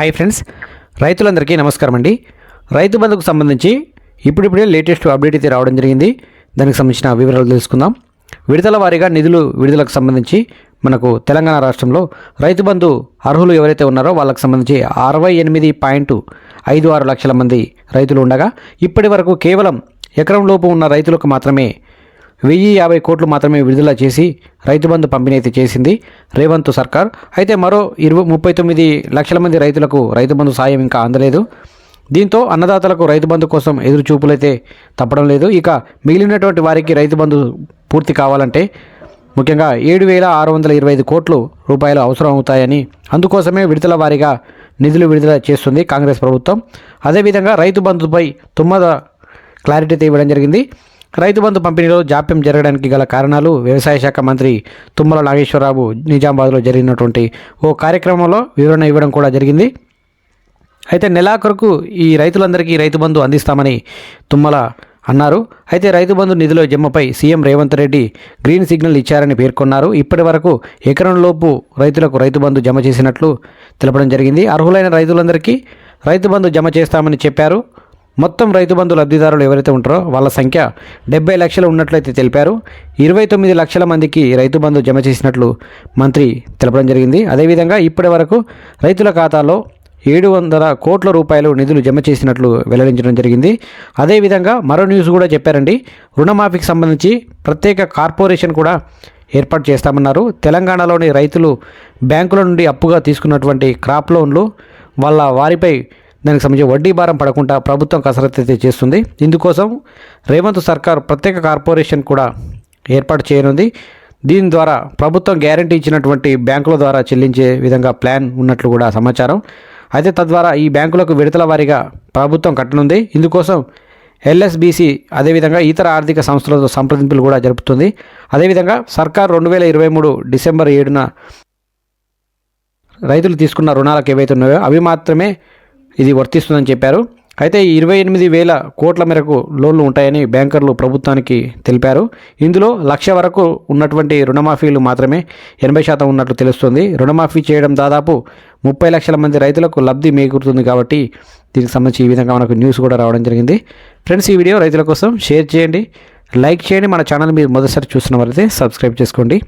Hi friends రైతులందరికీ నమస్కారం అండి. రైతు బంధుకు సంబంధించి ఇప్పుడిప్పుడే లేటెస్ట్ అప్డేట్ అయితే రావడం జరిగింది. దానికి సంబంధించిన వివరాలు తెలుసుకుందాం. విడుదల వారీగా నిధులు విడుదలకు సంబంధించి మనకు తెలంగాణ రాష్ట్రంలో రైతు బంధు అర్హులు ఎవరైతే ఉన్నారో వాళ్ళకి సంబంధించి అరవై ఎనిమిది పాయింట్ ఐదు ఆరు లక్షల మంది రైతులు ఉండగా ఇప్పటి వరకు కేవలం ఎకరం లోపు ఉన్న రైతులకు మాత్రమే వెయ్యి యాభై కోట్లు మాత్రమే విడుదల చేసి రైతు బంధు పంపిణీ అయితే చేసింది రేవంత్ సర్కార్. అయితే మరో ఇరవై ముప్పై తొమ్మిది లక్షల మంది రైతులకు రైతు బంధు సాయం ఇంకా అందలేదు. దీంతో అన్నదాతలకు రైతు బంధు కోసం ఎదురు చూపులైతే తప్పడం లేదు. ఇక మిగిలినటువంటి వారికి రైతు బంధు పూర్తి కావాలంటే ముఖ్యంగా ఏడు వేల ఆరు వందల ఇరవై ఐదు కోట్లు రూపాయలు అవసరం అవుతాయని అందుకోసమే విడుదల వారీగా నిధులు విడుదల చేస్తుంది కాంగ్రెస్ ప్రభుత్వం. అదేవిధంగా రైతు బంధుపై తుమ్మద క్లారిటీ అయితే ఇవ్వడం జరిగింది. రైతు బంధు పంపిణీలో జాప్యం జరగడానికి గల కారణాలు వ్యవసాయ శాఖ మంత్రి తుమ్మల నాగేశ్వరరావు నిజామాబాద్లో జరిగినటువంటి ఓ కార్యక్రమంలో వివరణ ఇవ్వడం కూడా జరిగింది. అయితే నెలాఖరుకు ఈ రైతులందరికీ రైతు బంధు అందిస్తామని తుమ్మల అన్నారు. అయితే రైతు బంధు నిధుల జమ్మపై CM Revanth Reddy green signal ఇచ్చారని పేర్కొన్నారు. ఇప్పటి వరకు ఎకరంలోపు రైతులకు రైతు బంధు జమ చేసినట్లు తెలపడం జరిగింది. అర్హులైన రైతులందరికీ రైతు బంధు జమ చేస్తామని చెప్పారు. మొత్తం రైతు బంధు లబ్ధిదారులు ఎవరైతే ఉంటారో వాళ్ళ సంఖ్య డెబ్బై లక్షలు ఉన్నట్లయితే తెలిపారు. ఇరవై తొమ్మిది లక్షల మందికి రైతు బంధు జమ చేసినట్లు మంత్రి తెలపడం జరిగింది. అదేవిధంగా ఇప్పటి వరకు రైతుల ఖాతాలో ఏడు వందల కోట్ల రూపాయలు నిధులు జమ చేసినట్లు వెల్లడించడం జరిగింది. అదేవిధంగా మరో న్యూస్ కూడా చెప్పారండి. రుణమాఫీకి సంబంధించి ప్రత్యేక కార్పొరేషన్ కూడా ఏర్పాటు చేస్తామన్నారు. తెలంగాణలోని రైతులు బ్యాంకుల నుండి అప్పుగా తీసుకున్నటువంటి క్రాప్ లోన్లు వాళ్ళ వారిపై దానికి సంబంధించి వడ్డీ భారం పడకుండా ప్రభుత్వం కసరత్తు అయితే చేస్తుంది. ఇందుకోసం రేవంత్ సర్కార్ ప్రత్యేక కార్పొరేషన్ కూడా ఏర్పాటు చేయనుంది. దీని ద్వారా ప్రభుత్వం గ్యారంటీ ఇచ్చినటువంటి బ్యాంకుల ద్వారా చెల్లించే విధంగా ప్లాన్ ఉన్నట్లు కూడా సమాచారం. అయితే తద్వారా ఈ బ్యాంకులకు విడతల వారీగా ప్రభుత్వం కట్టనుంది. ఇందుకోసం ఎల్ఎస్బిసి అదేవిధంగా ఇతర ఆర్థిక సంస్థలతో సంప్రదింపులు కూడా జరుపుతుంది. అదేవిధంగా సర్కార్ రెండు వేల ఇరవై మూడు డిసెంబర్ ఏడున రైతులు తీసుకున్న రుణాలకు ఏవైతే ఉన్నాయో అవి మాత్రమే ఇది వర్తిస్తుందని చెప్పారు. అయితే ఇరవై ఎనిమిది వేల కోట్ల మేరకు లోన్లు ఉంటాయని బ్యాంకర్లు ప్రభుత్వానికి తెలిపారు. ఇందులో లక్ష వరకు ఉన్నటువంటి రుణమాఫీలు మాత్రమే ఎనభై శాతం ఉన్నట్లు తెలుస్తుంది. రుణమాఫీ చేయడం దాదాపు ముప్పై లక్షల మంది రైతులకు లబ్ధి మేకూరుతుంది కాబట్టి దీనికి సంబంధించి ఈ విధంగా మనకు న్యూస్ కూడా రావడం జరిగింది. ఫ్రెండ్స్ ఈ వీడియో రైతుల కోసం షేర్ చేయండి. లైక్ చేయండి. మన ఛానల్ మీరు మొదటిసారి చూస్తున్న వారైతే సబ్స్క్రైబ్ చేసుకోండి.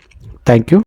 Thank you.